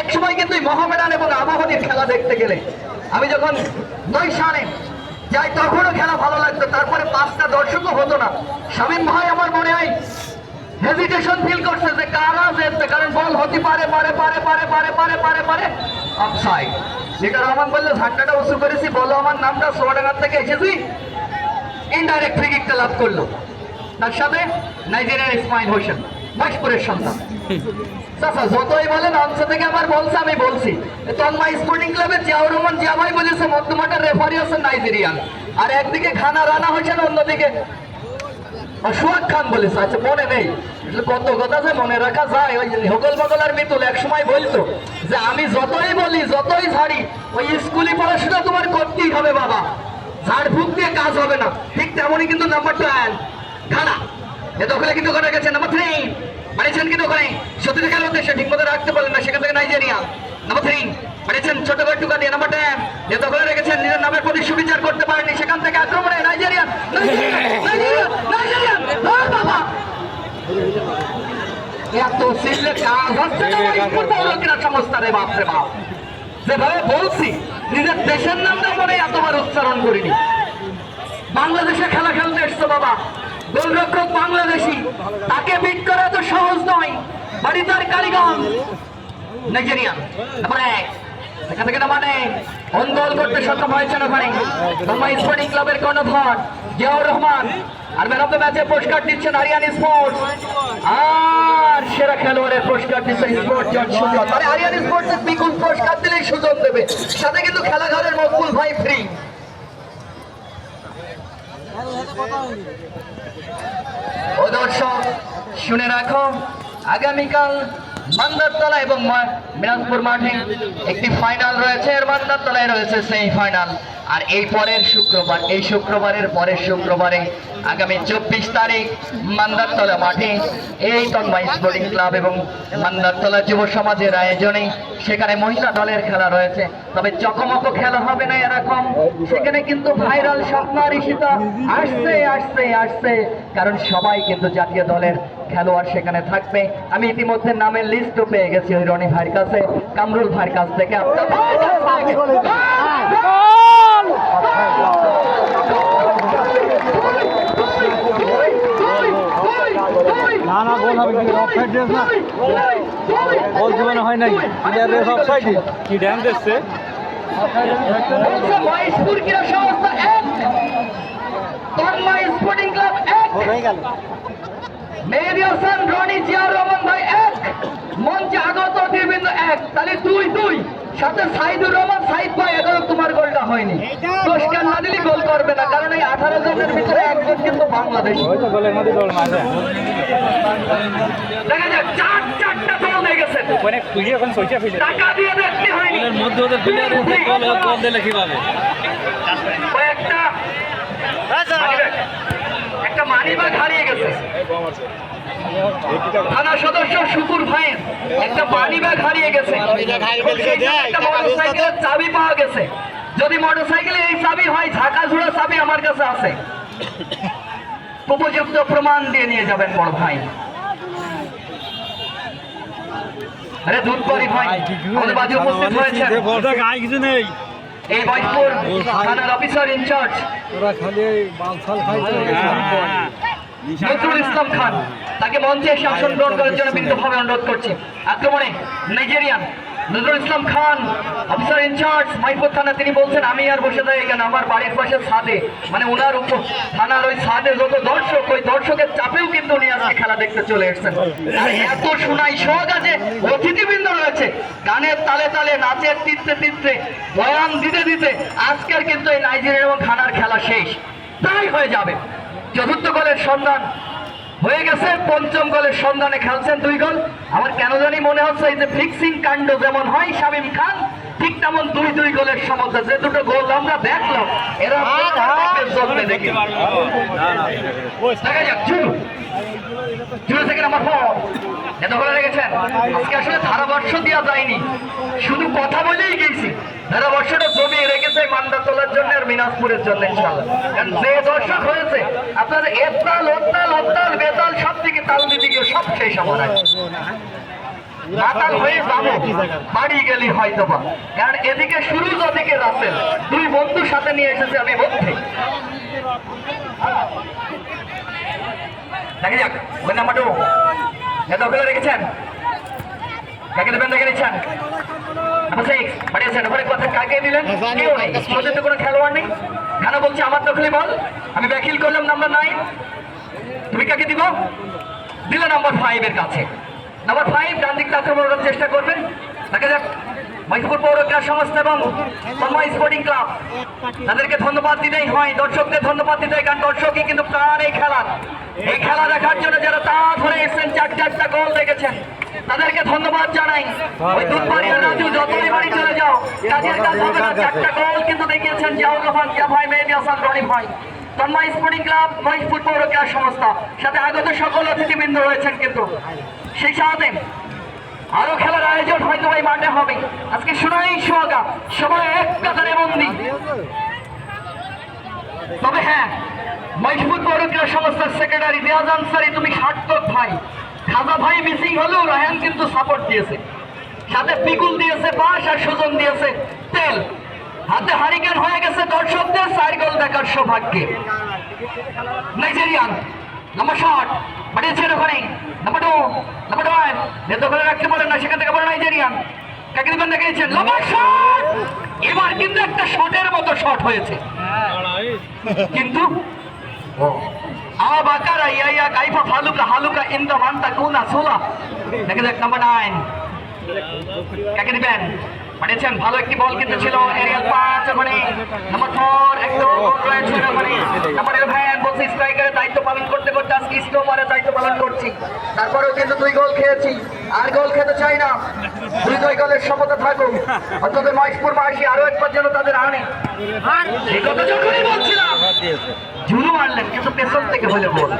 এক সময় কিন্তু মোহামেডান এবং আবাহনীর খেলা দেখতে গেলে। আমি যখন নয় সালে যাই, তখনও খেলা ভালো লাগতো, তারপরে পাঁচটা দর্শকও হতো না। শামীম ভাই আমার মনে হয় হেজিটেশন ফিল করছে যে কারা জেতবে কারণ বল হতে পারে পারে পারে পারে পারে পারে পারে পারে অফসাইড যেটা রহমান বলল ঝান্ডাটা উঁচু করেছি, বলো আমার নামটা সোয়াডাঙ্গার থেকে এসেছি। ইনডাইরেক্ট ফ্রি কিকটা লাভ করল। তার সাথে নাইজেরিয়ার ইসমাইল হোসেন মাসপুরের সন্তান। চাচা, যতই বলেন, অংশ থেকে আমার বলছে, আমি বলছি। তন্মা স্পোর্টিং ক্লাবের জিয়াউর রহমান জিয়া ভাই বলেছে মধ্যমাঠের রেফারি হচ্ছেন নাইজেরিয়ান। আর একদিকে খানা রানা হোসেন অন্যদিকে সোহাগ খান বলেছে। আচ্ছা মনে নেই। কত কথা যে মনে রাখা যায়, ওই হকল বগল আর মিতুল এক সময় বলতো যে, আমি যতই বলি, যতই ঝাড়ি, ওই স্কুলে পড়াশোনা তোমার করতেই হবে, বাবা। ঝাড় ফুক দিয়ে কাজ হবে না। ঠিক তেমনই কিন্তু নাম্বারটা খানা এ দখলে কিন্তু করে গেছে নাম্বার থ্রি মারিয়েছেন কিন্তু ওখানে। সত্যি খেলার উদ্দেশ্যে ঠিক মতো রাখতে পারলেন না, সেখান থেকে নাইজেরিয়া। নাম্বার থ্রি মারিয়েছেন ছোট করে টুকা দিয়ে নাম্বার টেন যে দখলে রেখেছেন, নিজের নামের প্রতি সুবিচার করতে পারেনি, সেখান থেকে আক্রমণে নাইজেরিয়া নাইজেরিয়া নাইজেরিয়া নাইজেরিয়া ধর বাবা! এত সিলে কাজ হচ্ছে না ফুটবল ক্রীড়া সংস্থা রে বাপ রে বাপ। বলছি, নিজের দেশের নামটা এতবার উচ্চারণ করিনি। বাংলাদেশে খেলা খেলতে এসছো বাবা। গোলরক্ষক বাংলাদেশি, তাকে বিট করা এত সহজ নয়। বাড়ি তার কারিগঞ্জ নাইজেরিয়ান তারপরে এখান থেকে মানে অন গোল করতে সক্ষম হয়েছেন ওখানে। মুম্বাই স্পোর্টিং ক্লাবের কর্ণধর জিয়াউর রহমান। আর ম্যান অফ দ্য ম্যাচের পুরস্কার দিচ্ছেন আরিয়ান স্পোর্টস। আর সেরা খেলোয়াড়ের পুরস্কার দিচ্ছেন স্পোর্টস জন সুজন। মানে আরিয়ান স্পোর্টস বিপুল পুরস্কার দিলেই সুযোগ দেবে। সাথে কিন্তু খেলাঘরের মকবুল ভাই ফ্রি ও দর্শক শুনে রাখো আগামীকাল মান্দারতলা এবং মা- মিনাজপুর মাঠে একটি ফাইনাল রয়েছে। এর মান্দারতলায় রয়েছে আর এই পরের শুক্রবার এই শুক্রবারের পরের শুক্রবারে আগামী চব্বিশ তারিখ মান্দারতলা মাঠে এই স্পোর্টিং ক্লাব এবং মান্দারতলা যুব সমাজের আয়োজনে সেখানে মহিলা দলের খেলা রয়েছে। তবে চকমক খেলা হবে না এরকম। সেখানে কিন্তু ভাইরাল স্বপ্ন আসছে আসছে আসছে। কারণ সবাই কিন্তু জাতীয় দলের খেলোয়াড় সেখানে থাকবে। আমি ইতিমধ্যে নামের লিস্টও পেয়ে গেছি ওই রনি ভাইয়ের কাছে কামরুল ভাইয়ের কাছ থেকে। না না গোল হবে কি অফসাইড দিস না। গোল জীবনে হয় নাই? প্লেয়ার রেস অফসাইড কি ড্যাম দিচ্ছে? মহেশপুর ক্রীড়া সংস্থা এক তন্ময় স্পোর্টিং ক্লাব এক। হয়ে গেল। মেহেদি হাসান রনি জিয়া রহমান ভাই এক মঞ্চে আগত অতিবৃন্দ এক। তাহলে দুই দুই। সাথে সাইদুর রহমান সাইদ ভাই এখনও তোমার গোলটা হয়নি। পুরস্কার না দিলে গোল করবে না কারণ এই আঠারো জনের ভিতরে একজন কিন্তু বাংলাদেশ। দেখা যাক চার চারটা গোল হয়ে গেছে। টাকা দিয়ে দেখতে হয়নি। মধ্যে ওদের গোল গোল দিলে কীভাবে কয়েকটা মানিব্যাগ, একটা মানি ব্যাগ হারিয়ে গেছে থানা সদস্য শুকুর ভাইয়ের একটা মানি ব্যাগ হারিয়ে গেছে। চাবি পাওয়া গেছে। যদি মোটরসাইকেলে এই চাবি হয় ঝাঁকা ঝুড়া চাবি আমার কাছে আছে। উপযুক্ত প্রমাণ দিয়ে নিয়ে যাবেন বড় ভাই। আরে দুধ করি ভাই আমাদের বাজে উপস্থিত হয়েছে কিছু নেই। এই বৈশপুর থানার অফিসার ইনচার্জ ওরা খালি বালসাল খাইছে নজরুল ইসলাম খান, তাকে মঞ্চে এসে আসন গ্রহণ করার জন্য বিন্দুভাবে অনুরোধ করছি। আক্রমণে Nigerian Nazrul Islam Khan, officer in charge Maipur থানা, তিনি বলছেন, আমি আর বসে থাকি কেন আমার বাড়ির পাশে ছাদে। মানে ওনার উপর থানার ওই ছাদে যত দর্শক, ওই দর্শকের চাপেও কিন্তু উনি আজকে খেলা দেখতে চলে এসেছেন। এত শোনাই সহজ আছে, অতিথিবৃন্দ রয়েছে, গানের তালে তালে, নাচের তিত্তে তিত্তে বয়ান দিতে দিতে, আজকের কিন্তু এই নাইজেরিয়া এবং খানার খেলা শেষ। প্রায় হয়ে যাবে। চতুর্থ গোলের সন্ধান হয়ে গেছে পঞ্চম গোলের সন্ধানে খেলছেন দুই গোল আমার কেন জানি মনে হচ্ছে এই যে ফিক্সিং কাণ্ড যেমন হয় শামিম খান ঠিক তেমন দুই দুই গোলের সমস্যা যে দুটো গোল আমরা দেখলাম এরা দেখি দেখা যাক চুরু চুরু থেকে নাম্বার ফোর এত বলে রেখেছেন? আজকে আসলে ধারাবর্ষ দেওয়া যায়নি। শুধু কথা বলেই গেছি। ধারাবর্ষটা জমিয়ে রেখেছে মান্ডা তোলার জন্য আর মিনাজপুরের জন্য যে দর্শক হয়েছে আপনার এতাল ওত্তাল অত্তাল বেতাল, সব থেকে তাল দিতে গিয়ে সব আগে। মাতাল হয়ে গেলি এদিকে শুরু সাথে নিয়ে আমি দেখে যাক, ওই নাম্বার এত ওখানে রেখেছেন? কাকে দেবেন দেখে নিচ্ছেন? পাঠিয়েছেন ওখানে কথা কাকে দিলেন? কেউ নেই। তো কোনো খেলোয়াড় নেই। কেন বলছি আমার দখলে বল। আমি ব্যাকিল করলাম নাম্বার নাইন তুমি কাকে দিব? দিলে নাম্বার ফাইভের কাছে। নাম্বার ফাইভ ডান দিকটা আক্রমণ চেষ্টা করবেন। দেখা যাক মহিপুর পৌর ক্লাব সংস্থা এবং তন্ময় স্পোর্টিং ক্লাব। তাদেরকে ধন্যবাদ দিতেই হয় দর্শকদের ধন্যবাদ দিতে হয় কারণ দর্শকই কিন্তু প্রাণ এই খেলার। এই খেলা দেখার জন্য যারা তা ধরে এসেছেন চার চারটা গোল দেখেছেন তাদেরকে ধন্যবাদ জানাই। ওই দুধবাড়ি রাজু যতই বাড়ি চলে যাও কাজের কাজ হবে না। চারটা গোল কিন্তু দেখিয়েছেন জিয়াউর রহমান জিয়া ভাই মেহেদি হাসান রনি ভাই। তন্ময় স্পোর্টিং ক্লাব মহিষপুর পৌর ক্লাব সংস্থা। সাথে আগত সকল অতিথিবৃন্দ রয়েছেন কিন্তু। সেই সাথে আরও খেলার আয়োজন হয়তো এই মাঠে হবে। আজকে শোনাই সোহাগা সবাই এক কাতারে বন্দি। তবে হ্যাঁ মহিষপুর পৌর ক্রীড়া সংস্থার সেক্রেটারি রিয়াজ আনসারি তুমি সার্থক ভাই। খাজা ভাই মিসিং হলেও রায়ান কিন্তু সাপোর্ট দিয়েছে। সাথে পিকুল দিয়েছে বাঁশ আর সুজন দিয়েছে তেল। হাতে হারিকেন হয়ে গেছে দর্শকদের চার গোল দেখার সৌভাগ্যে। নাইজেরিয়ান নম্বর শট পাঠিয়েছেন ওখানে নম্বর টু নম্বর ওয়ান নেতা করে রাখতে পারেন না সেখান থেকে বলে নাইজেরিয়ান কাকে দিবেন দেখিয়েছেন নম্বর শট এবার কিন্তু একটা শটের মতো শট হয়েছে। কিন্তু আবাকারা ইয়া কাইফা ফালুকা হালুকা ইন্দা মান্তা কুনা সোলা দেখে দেখ নাম্বার নাইন কাকে দিবেন পাঠিয়েছেন ভালো একটি বল কিন্তু ছিল এরিয়াল পাঁচ মানে নাম্বার ফোর একদম রয়েছে মানে নাম্বার ইলেভেন বলছি স্ট্রাইকারের দায়িত্ব পালন করতে করতে আজকে স্টোমারের দায়িত্ব পালন করছি তারপরেও কিন্তু দুই গোল খেয়েছি। আর গোল খেতে চাই না। দুই দুই গোলের সমতা থাকুক। অন্তত মহেশপুর মাসি আরও একবার যেন তাদের আনে। এই কথা যখনই বলছিলাম। ঝুলু মারলেন কিন্তু পেছন থেকে হলে বল।